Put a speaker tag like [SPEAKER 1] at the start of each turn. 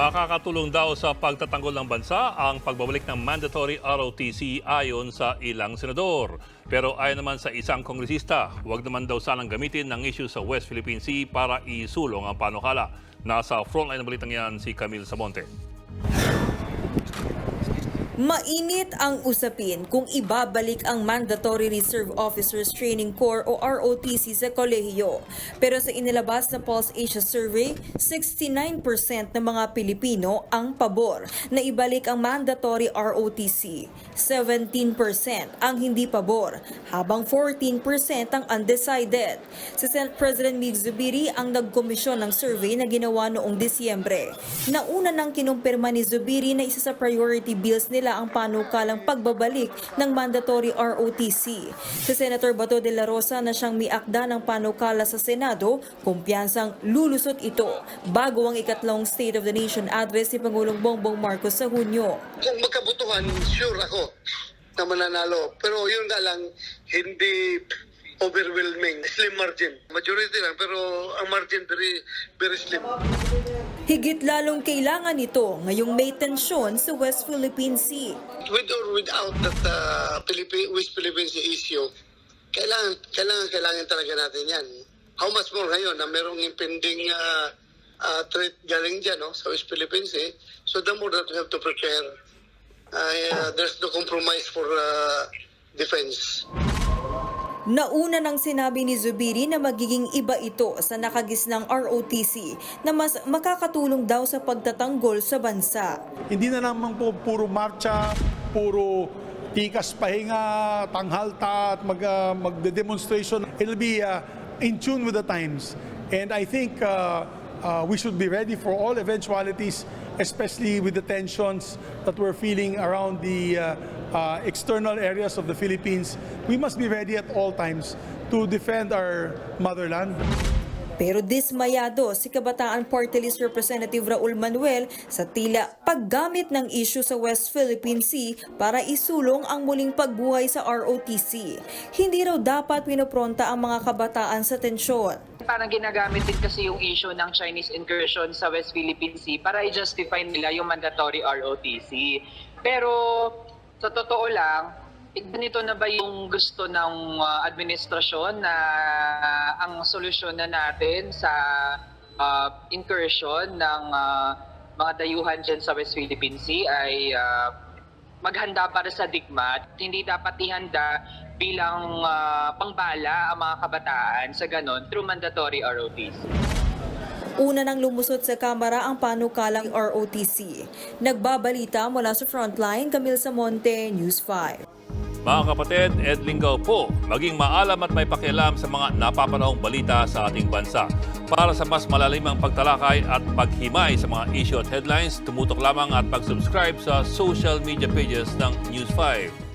[SPEAKER 1] Makakatulong daw sa pagtatanggol ng bansa ang pagbabalik ng mandatory ROTC ayon sa ilang senador. Pero ayon naman sa isang kongresista, huwag naman daw sanang gamitin ng issue sa West Philippine Sea para isulong ang panukala. Nasa frontline ng balitang yan si Camille Samonte.
[SPEAKER 2] Mainit ang usapin kung ibabalik ang Mandatory Reserve Officers Training Corps o ROTC sa kolehiyo. Pero sa inilabas na Pulse Asia Survey, 69% ng mga Pilipino ang pabor na ibalik ang mandatory ROTC. 17% ang hindi pabor, habang 14% ang undecided. Si Senate President Mig Zubiri ang nagkomisyon ng survey na ginawa noong Disyembre. Nauna nang kinumpirma ni Zubiri na isa sa priority bills nila ang panukalang pagbabalik ng mandatory ROTC. Si Senator Bato de la Rosa na siyang miakda ng panukala sa Senado, kumpiyansang lulusot ito bago ang ikatlong State of the Nation address ni Pangulong Bongbong Marcos sa Hunyo.
[SPEAKER 3] kung magkabutuhan, sure ako na mananalo. Pero yun nga lang, hindi overwhelming. Slim margin. Majority lang, pero ang margin very, very slim.
[SPEAKER 2] Higit lalong kailangan nito ngayong may tensyon sa West Philippine Sea.
[SPEAKER 3] With or without that uh, Philippine, West Philippine Sea issue, kailangan, kailangan, kailangan talaga natin yan. How much more ngayon na merong impending uh, uh, threat galing dyan no, sa West Philippine Sea. So the more that we have to prepare, uh, there's no compromise for uh, defense.
[SPEAKER 2] Nauna nang sinabi ni Zubiri na magiging iba ito sa nakagisnang ROTC na mas makakatulong daw sa pagtatanggol sa bansa.
[SPEAKER 4] Hindi na naman po puro marcha, puro tikas pahinga, tanghalta at mag, uh, magde-demonstration. It'll be uh, in tune with the times. And I think uh, uh, we should be ready for all eventualities, especially with the tensions that we're feeling around the uh, uh, external areas of the Philippines. We must be ready at all times to defend our motherland.
[SPEAKER 2] Pero dismayado si Kabataan Party List Representative Raul Manuel sa tila paggamit ng issue sa West Philippine Sea para isulong ang muling pagbuhay sa ROTC. Hindi raw dapat pinopronta ang mga kabataan sa tensyon.
[SPEAKER 5] Parang ginagamit din kasi yung issue ng Chinese incursion sa West Philippine Sea para i-justify nila yung mandatory ROTC. Pero sa totoo lang, ganito na ba yung gusto ng uh, administrasyon na ang solusyon na natin sa uh, incursion ng uh, mga dayuhan dyan sa West Philippine Sea ay uh, maghanda para sa digma. Hindi dapat ihanda bilang uh, pangbala ang mga kabataan sa ganon through mandatory ROTC.
[SPEAKER 2] Una nang lumusot sa kamera ang panukalang ROTC. Nagbabalita mula sa Frontline, Camille Samonte, News 5.
[SPEAKER 1] Mga kapatid, Ed Lingaw po, maging maalam at may pakialam sa mga napapanahong balita sa ating bansa. Para sa mas malalimang pagtalakay at paghimay sa mga issue at headlines, tumutok lamang at pag-subscribe sa social media pages ng News 5.